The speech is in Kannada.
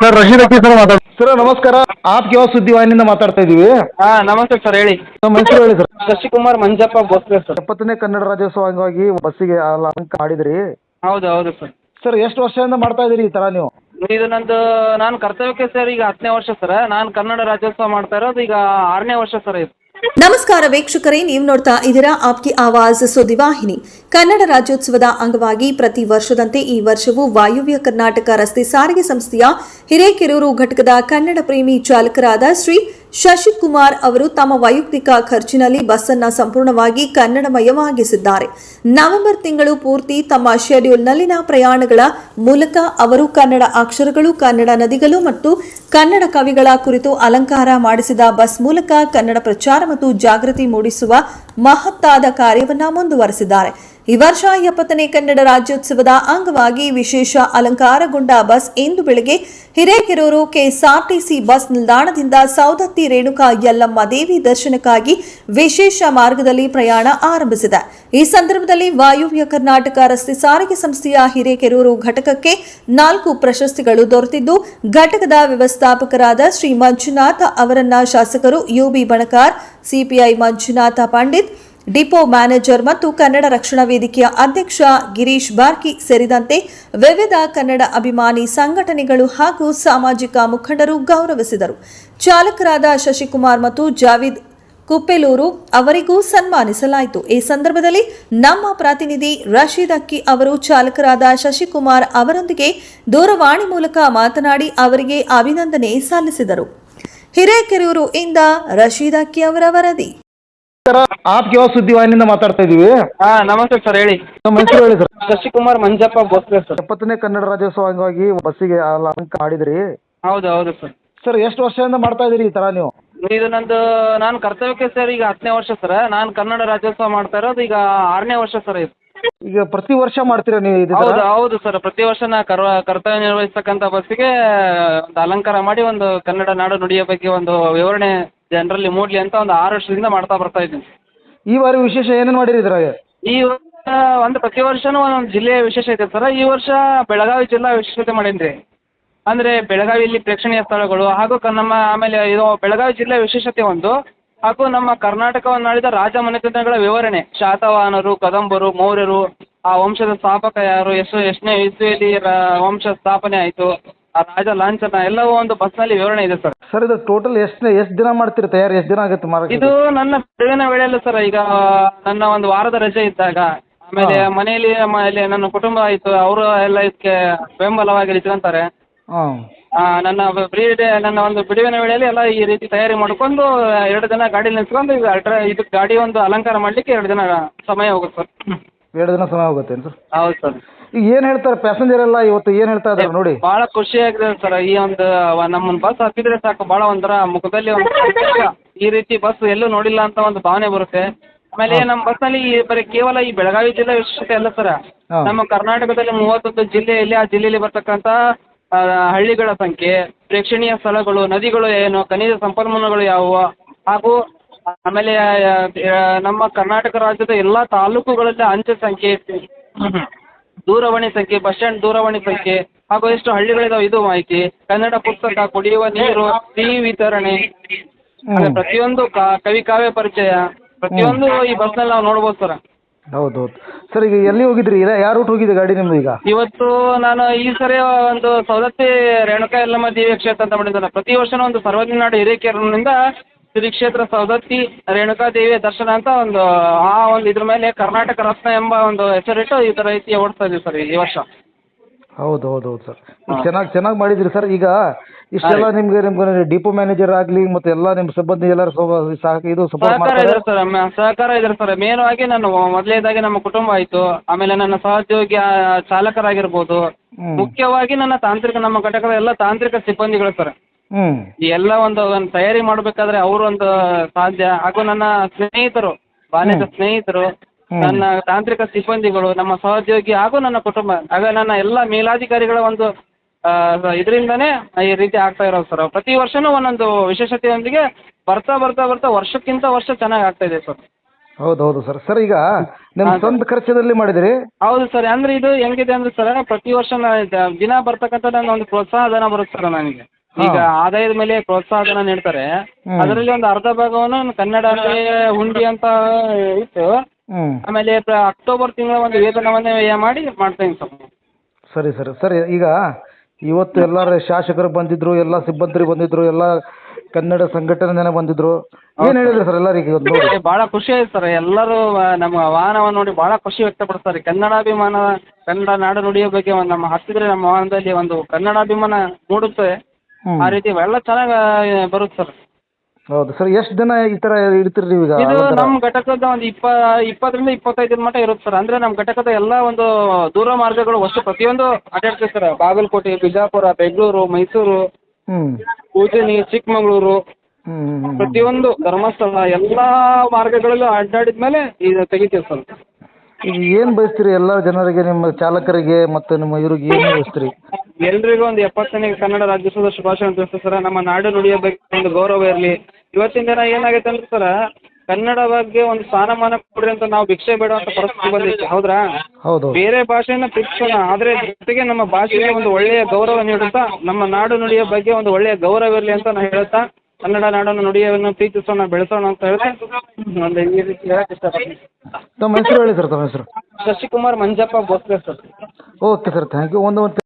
ಸರ್ ರಶೀದ್ ಅಕ್ಕಿ ಸರ್ ಮಾತಾಡ್ ಸರ್ ನಮಸ್ಕಾರ. ಆಪ್ ಯಾವ ಸುದ್ದಿವಾಹಿನಿಯಿಂದ ಮಾತಾಡ್ತಾ ಇದೀವಿ? ಹಾ ನಮಸ್ತೆ ಸರ್ ಹೇಳಿ. ನಮ್ಮ ಹೆಸರು ಹೇಳಿ ಸರ್. ಶಶಿಕುಮಾರ್ ಮಂಜಪ್ಪ ಭೋಸ್ಲೆ ಸರ್. ಎಪ್ಪತ್ತನೇ ಕನ್ನಡ ರಾಜ್ಯೋತ್ಸವ ಅಂಗವಾಗಿ ಬಸ್ಸಿಗೆ ಅಲಂಕ ಮಾಡಿದ್ರಿ. ಹೌದು ಹೌದು ಸರ್. ಸರ್ ಎಷ್ಟು ವರ್ಷದಿಂದ ಮಾಡ್ತಾ ಇದೀರಿ ಈ ತರ ನೀವು? ಇದು ನಂದು ನಾನು ಕರ್ತವ್ಯಕ್ಕೆ ಸರ್ ಈಗ ಹತ್ತನೇ ವರ್ಷ ಸರ್. ನಾನು ಕನ್ನಡ ರಾಜ್ಯೋತ್ಸವ ಮಾಡ್ತಾ ಇರೋದು ಈಗ ಆರನೇ ವರ್ಷ ಸರ್ ಇದು. ನಮಸ್ಕಾರ ವೀಕ್ಷಕರೇ, ನೀವು ನೋಡ್ತಾ ಇದ್ದೀರಾ ಆಪ್ಕಿ ಆವಾಜ್ ಸುದ್ದಿವಾಹಿನಿ ಕನ್ನಡ ರಾಜ್ಯೋತ್ಸವದ ಅಂಗವಾಗಿ ಪ್ರತಿ ವರ್ಷದಂತೆ ಈ ವರ್ಷವೂ ವಾಯುವ್ಯ ಕರ್ನಾಟಕ ರಸ್ತೆ ಸಾರಿಗೆ ಸಂಸ್ಥೆಯ ಹಿರೇಕೆರೂರು ಘಟಕದ ಕನ್ನಡ ಪ್ರೇಮಿ ಚಾಲಕರಾದ ಶ್ರೀ ಶಶಿಕುಮಾರ್ ಅವರು ತಮ್ಮ ವೈಯಕ್ತಿಕ ಖರ್ಚಿನಲ್ಲಿ ಬಸ್ ಅನ್ನ ಸಂಪೂರ್ಣವಾಗಿ ಕನ್ನಡಮಯವಾಗಿಸಿದ್ದಾರೆ. ನವೆಂಬರ್ ತಿಂಗಳು ಪೂರ್ತಿ ತಮ್ಮ ಶೆಡ್ಯೂಲ್ನಲ್ಲಿನ ಪ್ರಯಾಣಗಳ ಮೂಲಕ ಅವರು ಕನ್ನಡ ಅಕ್ಷರಗಳು, ಕನ್ನಡ ನದಿಗಳು ಮತ್ತು ಕನ್ನಡ ಕವಿಗಳ ಕುರಿತು ಅಲಂಕಾರ ಮಾಡಿಸಿದ ಬಸ್ ಮೂಲಕ ಕನ್ನಡ ಪ್ರಚಾರ ಮತ್ತು ಜಾಗೃತಿ ಮೂಡಿಸುವ ಮಹತ್ತಾದ ಕಾರ್ಯವನ್ನ ಮುಂದುವರೆಸಿದ್ದಾರೆ. ಈ ವರ್ಷ ಎಪ್ಪತ್ತನೇ ಕನ್ನಡ ರಾಜ್ಯೋತ್ಸವದ ಅಂಗವಾಗಿ ವಿಶೇಷ ಅಲಂಕಾರಗೊಂಡ ಬಸ್ ಇಂದು ಬೆಳಗ್ಗೆ ಹಿರೇಕೆರೂರು ಕೆಎಸ್ಆರ್ಟಿಸಿ ಬಸ್ ನಿಲ್ದಾಣದಿಂದ ಸೌದತ್ತಿ ರೇಣುಕಾ ಯಲ್ಲಮ್ಮ ದೇವಿ ದರ್ಶನಕ್ಕಾಗಿ ವಿಶೇಷ ಮಾರ್ಗದಲ್ಲಿ ಪ್ರಯಾಣ ಆರಂಭಿಸಿದೆ. ಈ ಸಂದರ್ಭದಲ್ಲಿ ವಾಯುವ್ಯ ಕರ್ನಾಟಕ ರಸ್ತೆ ಸಾರಿಗೆ ಸಂಸ್ಥೆಯ ಹಿರೇಕೆರೂರು ಘಟಕಕ್ಕೆ ನಾಲ್ಕು ಪ್ರಶಸ್ತಿಗಳು ದೊರೆತಿದ್ದು, ಘಟಕದ ವ್ಯವಸ್ಥಾಪಕರಾದ ಶ್ರೀ ಮಂಜುನಾಥ ಅವರನ್ನ ಶಾಸಕರು UB Banakar CPI Manjunatha Pandit depot manager ಮತ್ತು ಕನ್ನಡ ರಕ್ಷಣಾ ವೇದಿಕೆಯ ಅಧ್ಯಕ್ಷ ಗಿರೀಶ್ ಬಾರ್ಕಿ ಸೇರಿದಂತೆ ವಿವಿಧ ಕನ್ನಡ ಅಭಿಮಾನಿ ಸಂಘಟನೆಗಳು ಹಾಗೂ ಸಾಮಾಜಿಕ ಮುಖಂಡರು ಗೌರವಿಸಿದರು. ಚಾಲಕರಾದ ಶಶಿಕುಮಾರ್ ಮತ್ತು ಜಾವಿದ್ ಕುಪ್ಪೆಲೂರು ಅವರಿಗೂ ಸನ್ಮಾನಿಸಲಾಯಿತು. ಈ ಸಂದರ್ಭದಲ್ಲಿ ನಮ್ಮ ಪ್ರತಿನಿಧಿ ರಶೀದ್ ಅಕ್ಕಿ ಅವರು ಚಾಲಕರಾದ ಶಶಿಕುಮಾರ್ ಅವರೊಂದಿಗೆ ದೂರವಾಣಿ ಮೂಲಕ ಮಾತನಾಡಿ ಅವರಿಗೆ ಅಭಿನಂದನೆ ಸಲ್ಲಿಸಿದರು. ಹಿರೇಕೆರೂರು ಇಂದ ರಶೀದ್ ಅಕ್ಕಿ ಅವರ ವರದಿ. ಸರ್ ಆಪ್ ಯಾವ ಸುದ್ದಿವಾಹಿನಿಯಿಂದ ಮಾತಾಡ್ತಾ ಇದೀವಿ? ಹಾ ನಮಸ್ತೆ ಸರ್ ಹೇಳಿ. ನಮ್ಮ ಹೆಸರು ಹೇಳಿ ಸರ್. ಶಶಿಕುಮಾರ್ ಮಂಜಪ್ಪ ಭೋಸ್ಲೆ ಸರ್. ಎಪ್ಪತ್ತನೇ ಕನ್ನಡ ರಾಜ್ಯೋತ್ಸವ ಅಂಗವಾಗಿ ಬಸ್ಸಿಗೆ ಅಲಂಕ ಮಾಡಿದ್ರಿ. ಹೌದು ಹೌದು ಸರ್. ಸರ್ ಎಷ್ಟು ವರ್ಷದಿಂದ ಮಾಡ್ತಾ ಇದೀರಿ ಈ ತರ ನೀವು? ಇದು ನಂದು ನಾನು ಕರ್ತವ್ಯಕ್ಕೆ ಸರ್ ಈಗ ಹತ್ತನೇ ವರ್ಷ ಸರ್. ನಾನು ಕನ್ನಡ ರಾಜ್ಯೋತ್ಸವ ಮಾಡ್ತಾ ಇರೋದು ಈಗ ಆರನೇ ವರ್ಷ ಸರ್ ಇದು. ಈಗ ಪ್ರತಿ ವರ್ಷ ಮಾಡ್ತೀರಾ ನೀವು ಇದು ಹೌದು ಹೌದು ಸರ್. ಪ್ರತಿ ವರ್ಷ ನಾ ಕರ್ವ ಕರ್ತವ್ಯ ನಿರ್ವಹಿಸ್ತಕ್ಕಂಥ ಬಸ್ಸಿಗೆ ಒಂದು ಅಲಂಕಾರ ಮಾಡಿ ಒಂದು ಕನ್ನಡ ನಾಡು ನುಡಿಯ ಬಗ್ಗೆ ಒಂದು ವಿವರಣೆ ಜನರಲ್ಲಿ ಮೂಡ್ಲಿ ಅಂತ ಒಂದು ಆರು ವರ್ಷದಿಂದ ಮಾಡ್ತಾ ಬರ್ತಾ ಇದ್ದೀನಿ. ಈ ಬಾರಿ ವಿಶೇಷ ಏನೇನು ಮಾಡಿರಿ ಇದ್ರಾಗ? ಈ ವರ್ಷ ಒಂದು ಪ್ರತಿ ವರ್ಷನೂ ಒಂದೊಂದು ಜಿಲ್ಲೆಯ ವಿಶೇಷ ಐತೆ ಸರ್. ಈ ವರ್ಷ ಬೆಳಗಾವಿ ಜಿಲ್ಲಾ ವಿಶೇಷತೆ ಮಾಡೀನಿ ರೀ ಅಂದರೆ ಬೆಳಗಾವಿಯಲ್ಲಿ ಪ್ರೇಕ್ಷಣೀಯ ಸ್ಥಳಗಳು ಹಾಗೂ ಕ ನಮ್ಮ ಆಮೇಲೆ ಇದು ಬೆಳಗಾವಿ ಜಿಲ್ಲೆ ವಿಶೇಷತೆ ಒಂದು. ಹಾಗೂ ನಮ್ಮ ಕರ್ನಾಟಕವನ್ನಾಳಿದ ರಾಜ ಮನೆತನಗಳ ವಿವರಣೆ. ಶಾತವಾಹನರು ಕದಂಬರು ಮೌರ್ಯರು ಆ ವಂಶದ ಸ್ಥಾಪಕ ಯಾರು? ಎಷ್ಟು ಎಷ್ಟನೇ ಇಸ್ವಿಯಲ್ಲಿ ರ- ವಂಶ ಸ್ಥಾಪನೆ ಆಯಿತು. ಆ ರಾಜ ಲಾಂಛನ ಎಲ್ಲವೂ ಒಂದು ಬಸ್ನಲ್ಲಿ ವಿವರಣೆ ಇದೆ ಸರ್. ಸರ್ ಇದು ಟೋಟಲ್ ಎಷ್ಟು ಎಷ್ಟು ದಿನ ಮಾಡ್ತೀರಿ ತಯಾರಿ? ಎಷ್ಟು ದಿನ ಆಗುತ್ತೆ ಮಾರ ಇದು ನನ್ನ ಬಿಡುವಿನ ವೇಳೆಯಲ್ಲ ಸರ್ ಈಗ ನನ್ನ ಒಂದು ವಾರದ ರಜೆ ಇದ್ದಾಗ ಆಮೇಲೆ ಮನೆಯಲ್ಲಿ ಮನೆಯಲ್ಲಿ ಇಲ್ಲಿ ನನ್ನ ಕುಟುಂಬ ಆಯಿತು ಅವರು ಎಲ್ಲ ಇದಕ್ಕೆ ಬೆಂಬಲವಾಗಿ ನಿಂತ್ಕೊಂತಾರೆ. ಹಾಂ. ಆ, ನನ್ನ ಡೇ ನನ್ನ ಒಂದು ಬಿಡುವಿನ ವೇಳೆಯಲ್ಲಿ ಎಲ್ಲ ಈ ರೀತಿ ತಯಾರಿ ಮಾಡ್ಕೊಂಡು ಎರಡು ದಿನ ಗಾಡಿ ನಿಲ್ಸ್ಕೊಂಡು ಈಗ ಇದಕ್ಕೆ ಗಾಡಿ ಒಂದು ಅಲಂಕಾರ ಮಾಡ್ಲಿಕ್ಕೆ ಎರಡು ದಿನ ಸಮಯ ಹೋಗುತ್ತೆ ಸರ್. ಎರಡು ದಿನ ಸಮಯ ಹೋಗುತ್ತೆ ಸರ್? ಹೌದು ಸರ್. ಈಗ ಏನು ಹೇಳ್ತಾರೆ? ಪ್ಯಾಸೆಂಜರ್ ಎಲ್ಲ ಇವತ್ತು ಏನು ಹೇಳ್ತಾ ಇದ್ದಾರೆ ನೋಡಿ. ಬಹಳ ಖುಷಿ ಆಗಿದೆ ಸರ್. ಈ ಒಂದು ನಮ್ಮ ಬಸ್ ಹತ್ತಿದ್ರೆ ಸಾಕು. ಬಹಳ ಒಂಥರ ಮುಖದಲ್ಲಿ ಒಂದು ಈ ರೀತಿ ಬಸ್ ಎಲ್ಲೂ ನೋಡಿಲ್ಲ ಅಂತ ಒಂದು ಭಾವನೆ ಬರುತ್ತೆ. ಆಮೇಲೆ ನಮ್ಮ ಬಸ್ನಲ್ಲಿ ಈ ಬರೀ ಕೇವಲ ಈ ಬೆಳಗಾವಿ ಜಿಲ್ಲೆ ವಿಶೇಷತೆ ಅಲ್ಲ ಸರ್. ನಮ್ಮ ಕರ್ನಾಟಕದಲ್ಲಿ ಮೂವತ್ತೊಂದು ಜಿಲ್ಲೆಯಲ್ಲಿ ಆ ಜಿಲ್ಲೆಯಲ್ಲಿ ಬರ್ತಕ್ಕಂಥ ಆ, ಹಳ್ಳಿಗಳ ಸಂಖ್ಯೆ ಪ್ರೇಕ್ಷಣೀಯ ಸ್ಥಳಗಳು ನದಿಗಳು ಏನು ಖನಿಜ ಸಂಪನ್ಮೂಲಗಳು ಯಾವುವು ಹಾಗೂ ಆಮೇಲೆ ನಮ್ಮ ಕರ್ನಾಟಕ ರಾಜ್ಯದ ಎಲ್ಲಾ ತಾಲೂಕುಗಳಲ್ಲಿ ಅಂಚೆ ಸಂಖ್ಯೆ ದೂರವಾಣಿ ಸಂಖ್ಯೆ ಬಸ್ ಸ್ಟ್ಯಾಂಡ್ ದೂರವಾಣಿ ಸಂಖ್ಯೆ ಹಾಗೂ ಎಷ್ಟು ಹಳ್ಳಿಗಳಿದಾವೆ. ಇದು ಮಾಹಿತಿ. ಕನ್ನಡ ಪುಸ್ತಕ ಕುಡಿಯುವ ನೀರು ಸಿಹಿ ವಿತರಣೆ. ಪ್ರತಿಯೊಂದು ಕವಿ ಕಾವ್ಯ ಪರಿಚಯ. ಪ್ರತಿಯೊಂದು ಈ ಬಸ್ನಲ್ಲಿ ನಾವು ನೋಡ್ಬೋದು ಸರ್. ಹೌದು ಹೌದು. ಸರ್ ಈಗ ಎಲ್ಲಿ ಹೋಗಿದ್ರಿ? ಯಾರು ಯಾವ ರೂಟ್ ಹೋಗಿದೆ ಗಾಡಿ ನಿಮ್ದು ಈಗ? ಇವತ್ತು ನಾನು ಈ ಸರಿ ಒಂದು ಸವದತ್ತಿ ರೇಣುಕಾ ಯಲ್ಲಮ್ಮ ದೇವಿ ಕ್ಷೇತ್ರ ಅಂತ ಮಾಡಿದ್ದಾನೆ. ಪ್ರತಿ ವರ್ಷನೂ ಒಂದು ಸರ್ವಜ್ಞನಾಡು ಹಿರೇಕೆರೂರಿನಿಂದ ಶ್ರೀ ಕ್ಷೇತ್ರ ಸವದತ್ತಿ ರೇಣುಕಾ ದೇವಿಯ ದರ್ಶನ ಅಂತ ಒಂದು ಆ ಒಂದು ಇದ್ರ ಮೇಲೆ ಕರ್ನಾಟಕ ರತ್ನ ಎಂಬ ಒಂದು ಹೆಸರಿಟ್ಟು ಈ ಥರ ರೀತಿ ಓಡಿಸ್ತಾ ಇದ್ದೀವಿ ಸರ್ ಈ ವರ್ಷ. ಹೌದು ಹೌದು ಹೌದು ಸರ್. ಚೆನ್ನಾಗಿ ಚೆನ್ನಾಗಿ ಮಾಡಿದ್ರಿ ಸರ್. ಈಗ ಇಷ್ಟೆಲ್ಲ ನಿಮ್ಗೆ ನಿಮ್ಗೆ ಡಿಪೋ ಮ್ಯಾನೇಜರ್ ಆಗಲಿ ಮತ್ತೆ ಎಲ್ಲ ನಿಮ್ಮ ಸಿಬ್ಬಂದಿ ಎಲ್ಲರೂ ಇದು ಸಪೋರ್ಟ್ ಸಹಕಾರ ಮಾಡ್ತಾರೆ. ಇದೆ ಸರ್ ಮ- ಸಹಕಾರ ಇದೆ ಸರ್. ಮೇನ್ ಆಗಿ ನಾನು ಮೊದಲನೇದಾಗಿ ನಮ್ಮ ಕುಟುಂಬ ಆಯಿತು. ಆಮೇಲೆ ನನ್ನ ಸಹೋದ್ಯೋಗಿ ಆ, ಚಾಲಕರಾಗಿರ್ಬೋದು. ಹ್ಮ್. ಮುಖ್ಯವಾಗಿ ನನ್ನ ತಾಂತ್ರಿಕ ನಮ್ಮ ಘಟಕದ ಎಲ್ಲ ತಾಂತ್ರಿಕ ಸಿಬ್ಬಂದಿಗಳು ಸರ್. ಹ್ಞೂ ಈ ಎಲ್ಲ ಒಂದು ಒಂದು ತಯಾರಿ ಮಾಡಬೇಕಾದ್ರೆ ಅವರು ಒಂದು ಸಾಧ್ಯ. ಹಾಗೂ ನನ್ನ ಸ್ನೇಹಿತರು ಬಾಲ್ಯದ ಸ್ನೇಹಿತರು ನನ್ನ ತಾಂತ್ರಿಕ ಸಿಬ್ಬಂದಿಗಳು ನಮ್ಮ ಸಹೋದ್ಯೋಗಿ ಹಾಗೂ ನನ್ನ ಕುಟುಂಬ. ಆಗ ನನ್ನ ಎಲ್ಲ ಮೇಲಾಧಿಕಾರಿಗಳ ಒಂದು ಇದರಿಂದನೇ ಈ ರೀತಿ ಆಗ್ತಾ ಇರೋದು ಸರ್. ಪ್ರತಿ ವರ್ಷನೂ ಒಂದೊಂದು ವಿಶೇಷತೆಯೊಂದಿಗೆ ಬರ್ತಾ ಬರ್ತಾ ಬರ್ತಾ ವರ್ಷಕ್ಕಿಂತ ವರ್ಷ ಚೆನ್ನಾಗಿ ಆಗ್ತಾ ಇದೆ ಸರ್. ಹೌದು ಹೌದು ಸರ್. ಸರ್ ಈಗ ನಿಮ್ಮ ಸ್ವಂತ ಖರ್ಚದಲ್ಲಿ ಮಾಡಿದಿರಿ. ಹೌದು ಸರ್. ಅಂದ್ರೆ ಇದು ಹೆಂಗಿದೆ ಅಂದ್ರೆ ಸರ್ ಪ್ರತಿ ವರ್ಷ ನಾ- ದಿನ ಬರ್ತಕ್ಕಂಥ ನನ್ನ ಒಂದು ಪ್ರೋತ್ಸಾಹ ಧನ ಬರುತ್ತೆ ಸರ್ ನನಗೆ. ಈಗ ಆದಾಯದ ಮೇಲೆ ಪ್ರೋತ್ಸಾಹ ಧನ ನೀಡ್ತಾರೆ. ಅದರಲ್ಲಿ ಒಂದು ಅರ್ಧ ಭಾಗವನ್ನು ನಾನು ಕನ್ನಡ ಹುಂಡಿ ಅಂತ ಇತ್ತು ಆಮೇಲೆ ಪ್ರ- ಅಕ್ಟೋಬರ್ ತಿಂಗಳ ಒಂದು ವೇತನವನ್ನು ವ್ಯಯ ಮಾಡಿ ಮಾಡ್ತೇನೆ ಸರ್ ಸರಿ ಸರಿ. ಸರಿ ಈಗ ಇವತ್ತು ಎಲ್ಲರ ಶಾಸಕರು ಬಂದಿದ್ರು ಎಲ್ಲ ಸಿಬ್ಬಂದಿ ಬಂದಿದ್ರು ಎಲ್ಲ ಕನ್ನಡ ಸಂಘಟನೆ ಜನ ಬಂದಿದ್ರು. ಏನ್ ಹೇಳಿದ್ರು ಸರ್ ಎಲ್ಲರಿಗೆ ಇವತ್ತು ನೋಡಿ? ಏ, ಬಹಳ ಖುಷಿ ಆಯ್ತು ಸರ್. ಎಲ್ಲರೂ ಆ, ನಮ್ಮ ವಾಹನವನ್ನು ನೋಡಿ ಬಹಳ ಖುಷಿ ವ್ಯಕ್ತಪಡಿಸ್ತಾರೆ. ಕನ್ನಡಾಭಿಮಾನ ಕನ್ನಡ ನಾಡು ನುಡಿಯ ಬಗ್ಗೆ ಒಂದು ನಮ್ಮ ಹತ್ತಿದ್ರೆ ನಮ್ಮ ವಾಹನದಲ್ಲಿ ಒಂದು ಕನ್ನಡಾಭಿಮಾನ ಮೂಡುತ್ತೆ. ಆ ರೀತಿ ಎಲ್ಲ ಚೆನ್ನಾಗಿ ಬರುತ್ತೆ ಸರ್. ಹೌದು ಸರ್ ಎಷ್ಟು ದಿನ ಈ ತರ ಇಡ್ತೀರಿ ನೀವು ಈಗ ಇದು ಒಂಥರ? ನಮ್ಮ ಘಟಕದ ಒಂದು ಇಪ್ಪ ಇಪ್ಪತ್ತರಿಂದ ಇಪ್ಪತ್ತೈದರ ಮಟ್ಟ ಇರುತ್ತೆ ಸರ್. ಅಂದ್ರೆ ನಮ್ಮ ಘಟಕದ ಎಲ್ಲ ಒಂದು ದೂರ ಮಾರ್ಗಗಳು ವಸ್ತು ಪ್ರತಿಯೊಂದು ಅಡ್ಡಾಡ್ತೀವಿ ಸರ್. ಬಾಗಲಕೋಟೆ ಬಿಜಾಪುರ ಬೆಂಗಳೂರು ಮೈಸೂರು ಹ್ಮ್. ಉಜಿನಿ ಚಿಕ್ಕಮಗಳೂರು ಹ್ಮ್ ಹ್ಮ್, ಹ್ಮ್ ಪ್ರತಿಯೊಂದು ಧರ್ಮಸ್ಥಳ ಎಲ್ಲಾ ಮಾರ್ಗಗಳಲ್ಲೂ ಅಡ್ಡಾಡಿದ ಮೇಲೆ ಇದು ತೆಗಿತೀವಿ ಸರ್. ಈಗ ಏನು ಬಯಸ್ತೀರಿ? ಎಲ್ಲ ಜನರಿಗೆ ನಿಮ್ಮ ಚಾಲಕರಿಗೆ ಮತ್ತು ನಿಮ್ಮ ಇವ್ರಿಗೆ ಏನು ಬಯಸ್ತೀರಿ? ಎಲ್ರಿಗೂ ಒಂದು ಎಪ್ಪತ್ತನೇ ಕನ್ನಡ ರಾಜ್ಯೋತ್ಸವದ ಶುಭಾಶಯ ತಿಳಿಸ್ತೀವಿ ಸರ ನಮ್ಮ ನಾಡು ನುಡಿಯ ಬಗ್ಗೆ ಒಂದು ಗೌರವ ಇರಲಿ. ಇವತ್ತಿನ ದಿನ ಏನಾಗೈತೆ ಅಂದ್ರೆ ಸರ ಕನ್ನಡ ಬಗ್ಗೆ ಒಂದು ಸ್ಥಾನಮಾನ ಕೊಡ್ರಿ ಅಂತ ನಾವು ಭಿಕ್ಷೆ ಬೇಡುವಂತ ಪರಿಸ್ಥಿತಿ ಬಂದಿತ್ತು ಹೌದ್ರಾ? ಹೌದು ಬೇರೆ ಭಾಷೆಯನ್ನ ಪ್ರೀತಿಸೋಣ ಆದ್ರೆ ಜೊತೆಗೆ ನಮ್ಮ ಭಾಷೆಗೆ ಒಂದು ಒಳ್ಳೆಯ ಗೌರವ ನೀಡುತ್ತಾ ನಮ್ಮ ನಾಡು ನುಡಿಯ ಬಗ್ಗೆ ಒಂದು ಒಳ್ಳೆಯ ಗೌರವ ಇರಲಿ ಅಂತ ನಾನು ಹೇಳ್ತಾ ಕನ್ನಡ ನಾಡನ್ನು ನುಡಿಯನ್ನು ಪ್ರೀತಿಸೋಣ ಬೆಳೆಸೋಣ ಅಂತ ಹೇಳಿ ಒಂದು ಈ ರೀತಿ ಹೇಳಕ್ ಇಷ್ಟಪಡ್ತೀನಿ. ತಮ್ಮ ಹೆಸರು ಹೇಳಿ ಸರ್ ತಮ್ಮ ಹೆಸರು. Shashikumar Manjappa Bhosle sir. Okay sir thank you ಒಂದು ಒಂದು